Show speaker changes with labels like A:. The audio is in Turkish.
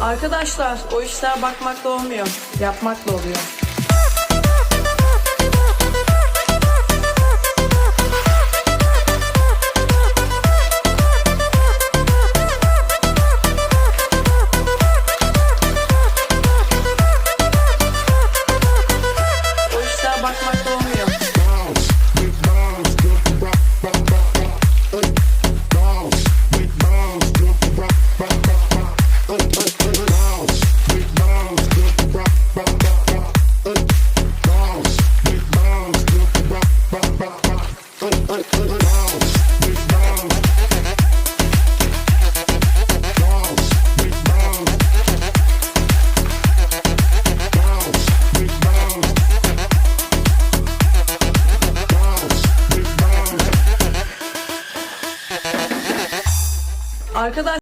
A: Arkadaşlar o işler bakmakla olmuyor, yapmakla oluyor. Bye. Arkadaş